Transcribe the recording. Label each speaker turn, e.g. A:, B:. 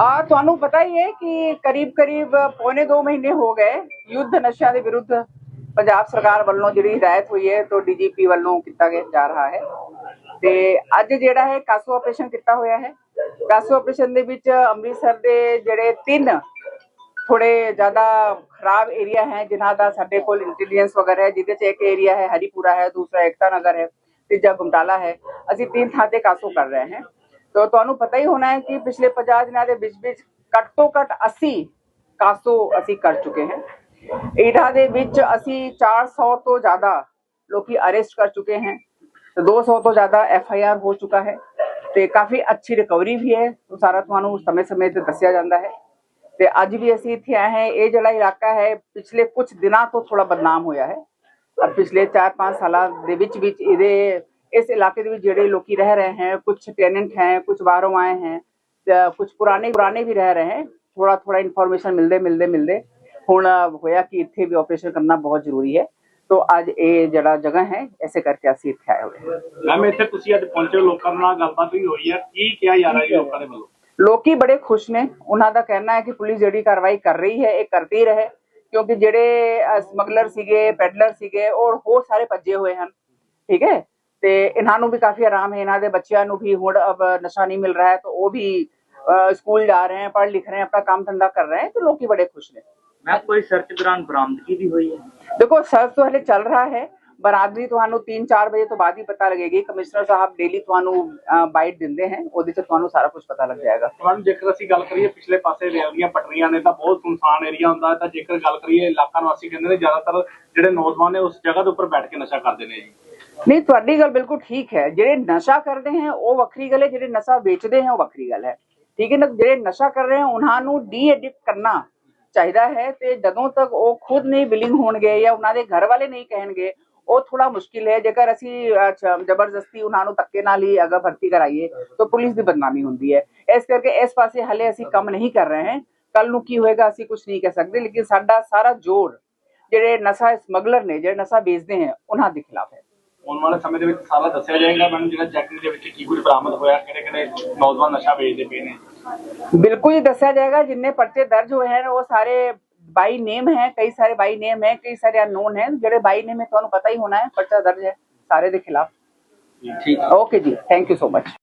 A: ਆ ਤੁਹਾਨੂੰ ਪਤਾ ਹੀ ਹੈ ਕਿ ਕਰੀਬ ਕਰੀਬ ਪੌਣੇ 2 ਮਹੀਨੇ ਹੋ ਗਏ ਯੁੱਧ ਨਸ਼ਿਆਂ ਦੇ ਵਿਰੁੱਧ ਪੰਜਾਬ ਸਰਕਾਰ ਵੱਲੋਂ ਜਿਹੜੀ ਹਦਾਇਤ ਹੋਈ ਹੈ, ਤੋਂ ਡੀਜੀਪੀ ਵੱਲੋਂ ਕੀਤਾ ਗਿਆ, ਜਾ ਰਿਹਾ ਹੈ। ਤੇ ਅੱਜ ਜਿਹੜਾ ਹੈ, ਕਾਸੋ ਆਪਰੇਸ਼ਨ ਕੀਤਾ ਹੋਇਆ ਹੈ। ਕਾਸੋ ਆਪਰੇਸ਼ਨ ਦੇ ਵਿੱਚ ਅੰਮ੍ਰਿਤਸਰ ਦੇ ਜਿਹੜੇ ਤਿੰਨ ਥੋੜੇ ਜ਼ਿਆਦਾ ਖਰਾਬ ਏਰੀਆ ਹੈ, ਜਿਨ੍ਹਾਂ ਦਾ ਸਾਡੇ ਕੋਲ ਇੰਟੈਲੀਜੈਂਸ ਵਗੈਰਾ ਹੈ, ਜਿਹਦੇ ਚ ਇੱਕ ਏਰੀਆ ਹੈ, ਹਰੀਪੁਰਾ ਹੈ, ਦੂਸਰਾ ਏਕਤਾ ਨਗਰ ਹੈ ਤੀਜਾ ਗੁਮਟਾਲਾ ਹੈ। ਅਸੀਂ ਤਿੰਨ ਥਾਂ ਤੇ ਕਾਸੋ ਕਰ ਰਹੇ ਹਾਂ। ਤਾਂ ਤੁਹਾਨੂੰ ਪਤਾ ਹੀ ਹੋਣਾ ਹੈ ਕਿ ਪਿਛਲੇ 50 ਦਿਨਾਂ ਦੇ ਵਿੱਚ ਵਿੱਚ ਘੱਟ ਤੋਂ ਘੱਟ 80 ਕਾਸੋ ਅਸੀਂ ਕਰ ਚੁੱਕੇ ਹਾਂ। ਇਹਨਾਂ ਦੇ ਵਿੱਚ ਅਸੀਂ 400 ਤੋਂ ਜ਼ਿਆਦਾ ਲੋਕੀ ਅਰੈਸਟ ਕਰ ਚੁੱਕੇ हैं 200 ਤੋਂ ਜ਼ਿਆਦਾ ਐਫ ਆਈ ਆਰ ਹੋ ਚੁੱਕਾ ਹੈ ਤੇ ਕਾਫੀ ਅੱਛੀ ਰਿਕਵਰੀ ਵੀ ਹੈ। ਉਹ ਸਾਰਾ ਤੁਹਾਨੂੰ ਸਮੇਂ-ਸਮੇਂ ਤੇ ਦੱਸਿਆ ਜਾਂਦਾ ਹੈ। ਤੇ ਅੱਜ ਵੀ ਅਸੀਂ ਇੱਥੇ ਆਏ ਹਾਂ। ਇਹ ਜਿਹੜਾ ਇਲਾਕਾ ਹੈ, ਪਿਛਲੇ ਕੁਝ ਦਿਨਾਂ ਤੋਂ ਥੋੜਾ ਬਦਨਾਮ ਹੋਇਆ ਹੈ। ਔਰ ਪਿਛਲੇ 4-5 ਸਾਲਾਂ ਦੇ ਵਿੱਚ ਵਿੱਚ ਇਹਦੇ इस इलाके जेडे लोग रह रहे हैं कुछ टेनेंट हैं कुछ बाहरों आए हैं कुछ पुराने पुराने भी रह रहे हैं थोड़ा थोड़ा इन्फॉर्मेशन मिलते मिलते मिलते हूँ होया कि इतने
B: भी ऑपरेशन करना बहुत ज़रूरी है। तो आज ये जरा जगह है ऐसे करके अस इतने आए हुए लोग
A: बड़े खुश ने। उन्हों का कहना है कि पुलिस जी कार्रवाई कर रही है ये करती ही रहे। क्योंकि जेडे समगलर सके पेडलर सके और हो सारे भजे हुए हैं ठीक है ਤੇ ਇਹਨਾਂ ਨੂੰ ਵੀ ਕਾਫੀ ਆਰਾਮ ਹੈ ਇਹਨਾਂ ਦੇ ਬੱਚਿਆਂ ਨੂੰ ਵੀ ਹੁਣ ਅਬ ਨਸ਼ਾ ਨਹੀਂ ਮਿਲ ਰਹਾ ਹੈ ਤਾਂ ਉਹ ਵੀ ਸਕੂਲ ਜਾ ਰਹੇ ਹਨ ਪੜ੍ਹ ਲਿਖ ਰਹੇ ਹਨ ਆਪਣਾ ਕੰਮ ਧੰਦਾ ਕਰ ਰਹੇ ਹਨ तो ਲੋਕੀ ਬੜੇ ਖੁਸ਼ ਨੇ।
C: ਮੈਂ ਕੋਈ ਸਰਚ ਦੌਰਾਨ ਬਰਾਮਦਗੀ ਵੀ ਹੋਈ ਹੈ?
A: ਦੇਖੋ ਸਰਚ ਤੋਂ ਹਲੇ ਚੱਲ ਰਿਹਾ ਹੈ ਬਰਾਦਰੀ ਤੁਹਾਨੂੰ 3-4 ਵਜੇ ਤੋਂ ਬਾਅਦ ਹੀ ਪਤਾ ਲੱਗੇਗੀ ਕਮਿਸ਼ਨਰ ਸਾਹਿਬ ਡੇਲੀ ਤੁਹਾਨੂੰ ਬਾਈਟ ਦਿੰਦੇ ਹਨ ਉਹਦੇ ਚ ਤੁਹਾਨੂੰ ਸਾਰਾ ਕੁਝ ਪਤਾ ਲੱਗ ਜਾਏਗਾ।
B: ਤੁਹਾਨੂੰ ਜੇਕਰ ਅਸੀਂ ਗੱਲ ਕਰੀਏ ਪਿਛਲੇ ਪਾਸੇ ਰੇਲ ਦੀਆਂ ਪਟਰੀਆਂ ਨੇ ਤਾਂ ਬਹੁਤ ਸੁਨਸਾਨ ਏਰੀਆ ਹੁੰਦਾ ਤਾਂ ਜੇਕਰ ਗੱਲ ਕਰੀਏ ਇਲਾਕਾ ਨਿਵਾਸੀ ਕਹਿੰਦੇ ਨੇ ਜ਼ਿਆਦਾਤਰ ਜਿਹੜੇ ਨੌਜਵਾਨ ਨੇ ਉਸ ਜਗ੍ਹਾ ਦੇ ਉੱਪਰ ਬੈਠ ਕੇ ਨਸ਼ਾ ਕਰਦੇ ਨੇ ਜੀ।
A: ਨਹੀਂ, ਤੁਹਾਡੀ ਗੱਲ ਬਿਲਕੁਲ ਠੀਕ ਹੈ। ਜਿਹੜੇ ਨਸ਼ਾ ਕਰਦੇ ਹਨ ਉਹ ਵੱਖਰੀ ਗੱਲ ਹੈ, ਜਿਹੜੇ ਨਸ਼ਾ ਵੇਚਦੇ ਹਨ ਉਹ ਵੱਖਰੀ ਗੱਲ ਹੈ। ਠੀਕ ਹੈ ਨਾ? ਜਿਹੜੇ ਨਸ਼ਾ ਕਰ ਰਹੇ ਹਨ ਉਹਨਾਂ ਨੂੰ ਡੀ ਐਡਿਕਟ ਕਰਨਾ ਚਾਹੀਦਾ ਹੈ ਤੇ ਜਦੋਂ ਤੱਕ ਉਹ ਖੁਦ ਨਹੀਂ ਬਿਲਿੰਗ ਹੋਣਗੇ ਜਾਂ ਉਹਨਾਂ ਦੇ ਘਰ ਵਾਲੇ ਨਹੀਂ ਕਹਿਣਗੇ, ਉਹ ਥੋੜਾ ਮੁਸ਼ਕਿਲ ਹੈ। ਜੇਕਰ ਅਸੀਂ ਜ਼ਬਰਦਸਤੀ ਉਹਨਾਂ ਨੂੰ ਧੱਕੇ ਨਾਲ ਹੀ ਅਗਰ ਭਰਤੀ ਕਰਾਈਏ, ਤਾਂ ਪੁਲਿਸ ਦੀ ਬਦਨਾਮੀ ਹੁੰਦੀ ਹੈ। ਇਸ ਕਰਕੇ ਇਸ ਪਾਸੇ ਹਲੇ ਅਸੀਂ ਕੰਮ ਨਹੀਂ ਕਰ ਰਹੇ ਹਾਂ। ਕੱਲ ਨੂੰ ਕੀ ਹੋਏਗਾ, ਅਸੀਂ ਕੁਝ ਨਹੀਂ ਕਹਿ ਸਕਦੇ, ਲੇਕਿਨ ਸਾਡਾ ਸਾਰਾ ਜ਼ੋਰ ਜਿਹੜੇ ਨਸ਼ਾ ਸਮਗਲਰ ਨੇ, ਜਿਹੜੇ ਨਸ਼ਾ ਵੇਚਦੇ ਹਨ ਉਹਨਾਂ ਦੇ ਖਿਲਾਫ ਹੈ।
B: ਆਉਣ ਵਾਲੇ ਸਮੇਂ ਦੇ ਵਿੱਚ ਸਾਰਾ ਦੱਸਿਆ ਜਾਏਗਾ ਮੈਨੂੰ ਜਿਹੜਾ ਚੈਕਿੰਗ ਦੇ ਵਿੱਚ ਕੀ ਕੁਝ ਬਰਾਮਦ ਹੋਇਆ ਕਿਹੜੇ ਕਿਹੜੇ ਨੌਜਵਾਨ ਨਸ਼ਾ ਵੇਚਦੇ ਪਏ ਨੇ।
A: ਬਿਲਕੁਲ ਜੀ ਦੱਸਿਆ ਜਾਏਗਾ ਜਿੰਨੇ ਪਰਚੇ ਦਰਜ ਹੋਏ ਹਨ ਉਹ ਸਾਰੇ ਬਾਈ ਨੇਮ ਹੈ ਕਈ ਸਾਰੇ ਬਾਈ ਨੇਮ ਹੈ ਕਈ ਸਾਰੇ ਅਨਨੋਨ ਹੈ ਜਿਹੜੇ ਬਾਈ ਨੇਮ ਹੈ ਤੁਹਾਨੂੰ ਪਤਾ ਹੀ ਹੋਣਾ ਹੈ ਪਰਚਾ ਦਰਜ ਹੈ ਸਾਰੇ ਦੇ ਖਿਲਾਫ।
C: ਠੀਕ
A: ਓਕੇ ਜੀ ਥੈਂਕ ਯੂ ਸੋ ਮਚ